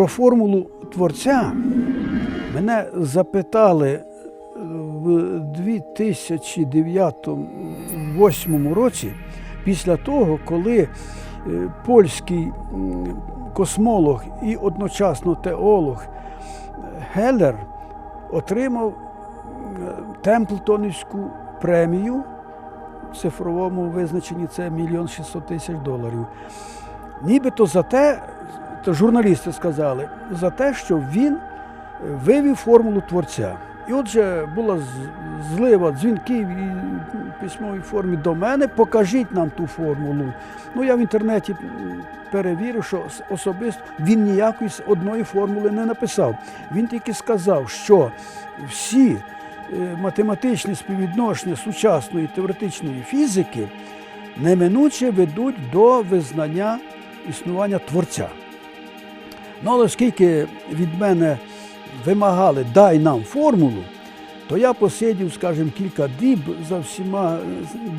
Про формулу творця мене запитали в 2009-2008 році, після того, коли е, польський космолог і одночасно теолог Геллер отримав е, Темплтонівську премію. В цифровому визначенні це мільйон 600 тисяч доларів. Нібито за те, журналісти сказали, за те, що він вивів формулу творця. І отже, була злива дзвінків і письмовій формі до мене, покажіть нам ту формулу. Ну, я в інтернеті перевірив, що особисто він ніякої з одної формули не написав. Він тільки сказав, що всі е, математичні співвідношення сучасної теоретичної фізики неминуче ведуть до визнання існування творця. Ну, але оскільки від мене вимагали дай нам формулу, то я посидів, скажімо, кілька діб за всіма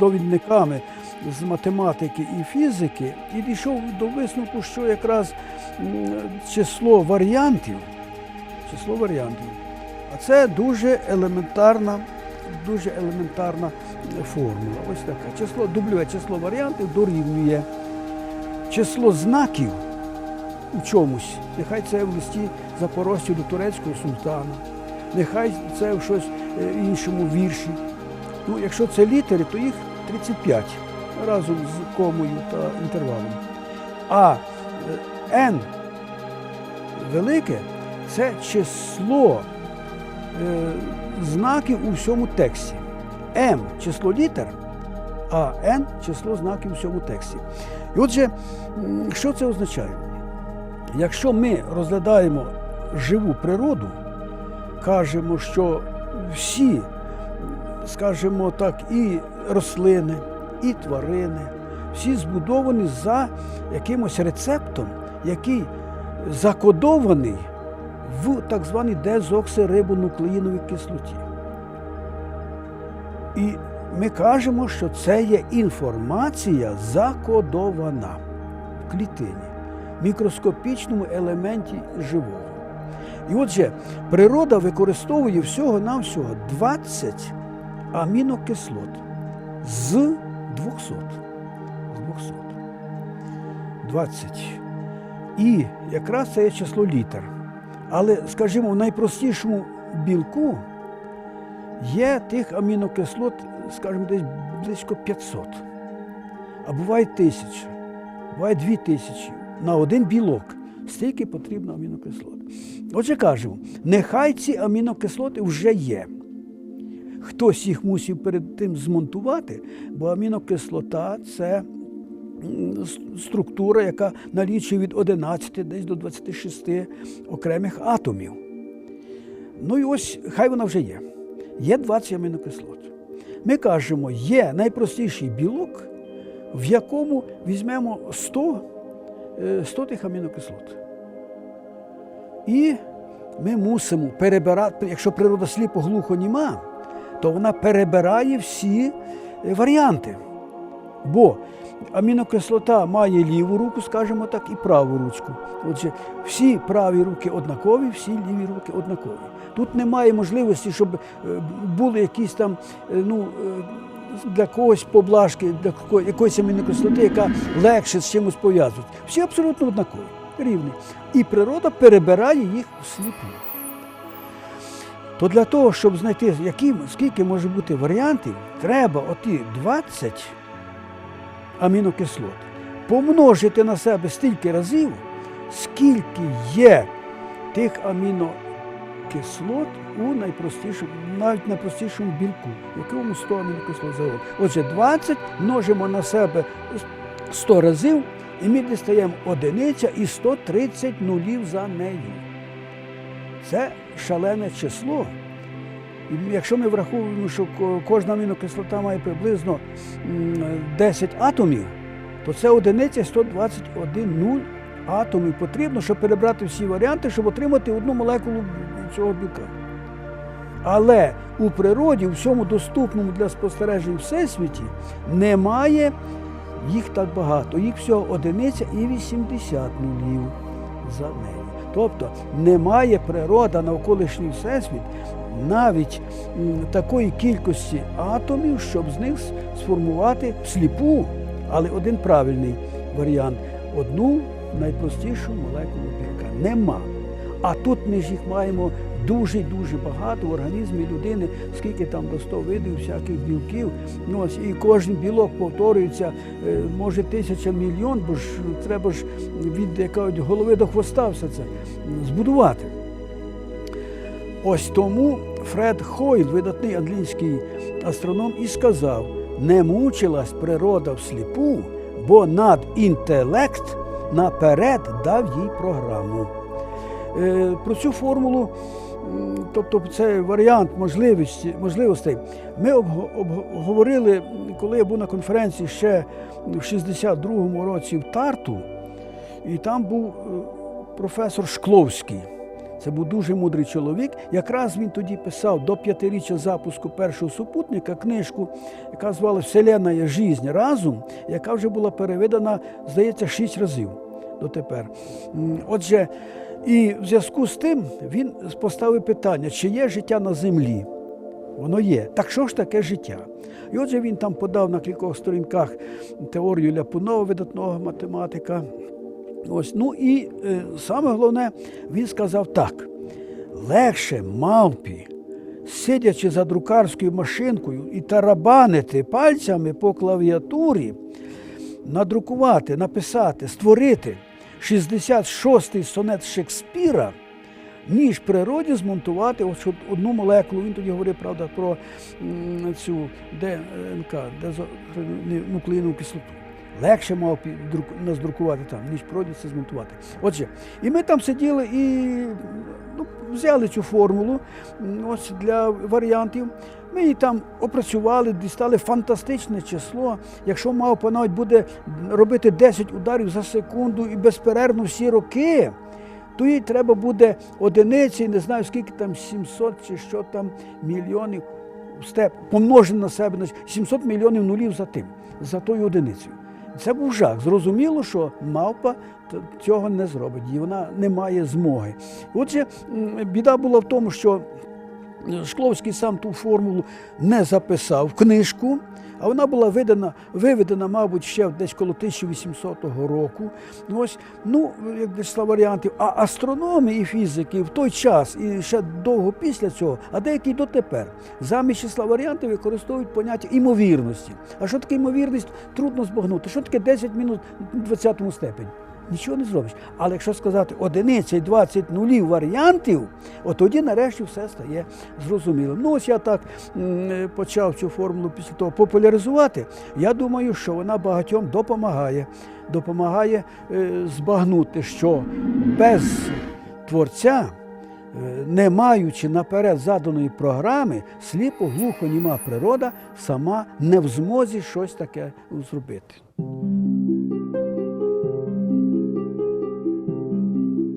довідниками з математики і фізики і дійшов до висновку, що якраз число варіантів, число варіантів, а це дуже елементарна, дуже елементарна формула. Ось така. Число дублює число варіантів дорівнює число знаків у чомусь. Нехай це в листі Запорожцю до турецького султана, нехай це в щось е, іншому вірші. Ну, якщо це літери, то їх 35 разом з комою та інтервалом. А е, n велике це число е, знаків у всьому тексті. m число літер, а n число знаків у всьому тексті. І отже, що це означає? Якщо ми розглядаємо живу природу, кажемо, що всі, скажімо так, і рослини, і тварини, всі збудовані за якимось рецептом, який закодований в так званій дезоксирибонуклеїновій кислоті. І ми кажемо, що це є інформація закодована в клітині, мікроскопічному елементі живого. І отже, природа використовує всього-навсього 20 амінокислот з 200. З 200. 20. І якраз це є число літер. Але, скажімо, в найпростішому білку є тих амінокислот, скажімо, десь близько 500. А буває тисяча, буває дві тисячі. На один білок стільки потрібно амінокислот. Отже, кажемо, нехай ці амінокислоти вже є. Хтось їх мусив перед тим змонтувати, бо амінокислота це структура, яка налічує від 11 десь до 26 окремих атомів. Ну і ось хай вона вже є. Є 20 амінокислот. Ми кажемо, є найпростіший білок, в якому візьмемо 100, е, 100 тих амінокислот. І ми мусимо перебирати, якщо природа сліпо глухо німа, то вона перебирає всі е, варіанти. Бо амінокислота має ліву руку, скажімо так, і праву ручку. Отже, всі праві руки однакові, всі ліві руки однакові. Тут немає можливості, щоб е, були якісь там е, ну, для когось поблажки, для ко- якоїсь амінокислоти, яка легше з чимось пов'язується. Всі абсолютно однакові, рівні. І природа перебирає їх у всліпу. То для того, щоб знайти, які, скільки може бути варіантів, треба оті 20 амінокислот помножити на себе стільки разів, скільки є тих амінокислот у найпростішому, навіть найпростішому білку, в якому 100 амінокислот завод. Отже, 20 множимо на себе 100 разів, і ми дістаємо одиниця і 130 нулів за нею. Це шалене число. І якщо ми враховуємо, що кожна амінокислота має приблизно 10 атомів, то це одиниця 121 нуль атомів потрібно, щоб перебрати всі варіанти, щоб отримати одну молекулу цього білка. Але у природі, у всьому доступному для спостережень всесвіті, немає їх так багато. Їх всього одиниця і 80 нулів за нею. Тобто немає природа навколишній всесвіт навіть такої кількості атомів, щоб з них сформувати сліпу, але один правильний варіант одну найпростішу молекулу білка. Нема. А тут ми ж їх маємо дуже-дуже багато в організмі людини, скільки там до 100 видів всяких білків. Ну, ось, і кожен білок повторюється, е, може тисяча мільйон, бо ж треба ж від як голови до хвоста все це збудувати. Ось тому Фред Хойл, видатний англійський астроном, і сказав: не мучилась природа всліпу, бо надінтелект наперед дав їй програму. Е, Про цю формулу, тобто це варіант можливості, можливостей, ми обго- обго- коли я був на конференції ще в 62-му році в Тарту, і там був е, професор Шкловський. Це був дуже мудрий чоловік. Якраз він тоді писав до п'ятиріччя запуску першого супутника книжку, яка звала Вселенна є жизнь разум, яка вже була переведена, здається, шість разів дотепер. Отже, і в зв'язку з тим він поставив питання, чи є життя на землі. Воно є. Так що ж таке життя? І отже, він там подав на кількох сторінках теорію Ляпунова, видатного математика. Ось, ну і е, саме головне, він сказав так: легше мавпі, сидячи за друкарською машинкою і тарабанити пальцями по клавіатурі, надрукувати, написати, створити 66-й сонет Шекспіра, ніж природі змонтувати от одну молекулу. Він тоді говорив, правда, про цю ДНК, нуклеїнову кислоту. Легше мав пі- друк- наздрукувати там, ніж це змонтувати. Отже, і ми там сиділи і ну, взяли цю формулу ось для варіантів. Ми її там опрацювали, дістали фантастичне число. Якщо мавпа навіть буде робити 10 ударів за секунду і безперервно всі роки, то їй треба буде одиниці, не знаю скільки там 700 чи що там мільйонів степ помножено на себе на 700 мільйонів нулів за тим, за тою одиницею. Це був жах. Зрозуміло, що мавпа цього не зробить, і вона не має змоги. Отже, біда була в тому, що Шкловський сам ту формулу не записав в книжку, а вона була видана, виведена, мабуть, ще десь коло 1800 року. Ось, ну, як числа варіантів. А астрономи і фізики в той час і ще довго після цього, а деякі дотепер, замість числа варіантів використовують поняття імовірності. А що таке ймовірність? Трудно збагнути. Що таке 10 мінус 20 степені? Нічого не зробиш. Але якщо сказати одиниця і 20 нулів варіантів, от тоді нарешті все стає зрозумілим. Ну ось я так почав цю формулу після того популяризувати. Я думаю, що вона багатьом допомагає. Допомагає е, збагнути, що без творця. е, Не маючи наперед заданої програми, сліпо глухо німа природа сама не в змозі щось таке зробити.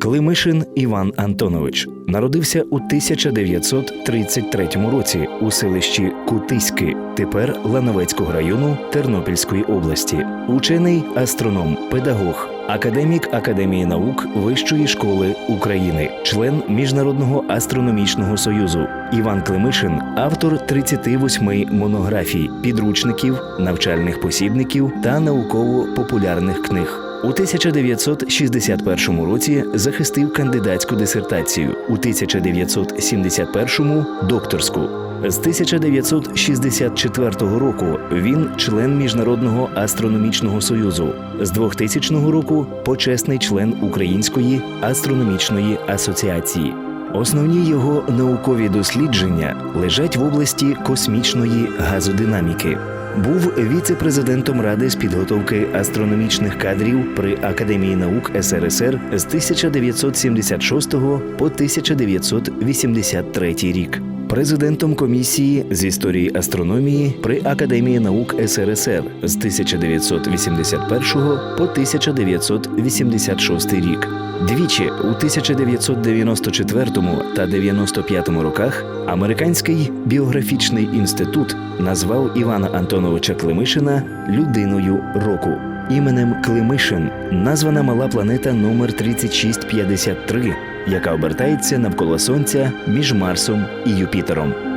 Климишин Іван Антонович народився у 1933 році у селищі Кутиськи, тепер Лановецького району Тернопільської області. Учений астроном, педагог, академік Академії наук Вищої школи України, член Міжнародного астрономічного союзу. Іван Климишин автор 38 монографій, підручників, навчальних посібників та науково-популярних книг. У 1961 році захистив кандидатську дисертацію, у 1971 – докторську. З 1964 року він член Міжнародного астрономічного союзу. З 2000 року почесний член Української астрономічної асоціації. Основні його наукові дослідження лежать в області космічної газодинаміки. Був віце-президентом Ради з підготовки астрономічних кадрів при Академії наук СРСР з 1976 по 1983 рік. Президентом комісії з історії астрономії при Академії наук СРСР з 1981 по 1986 рік. Двічі у 1994 та 95 роках Американський біографічний інститут назвав Івана Антоновича Климишина людиною року. Іменем Климишин названа мала планета номер 3653 яка обертається навколо Сонця між Марсом і Юпітером.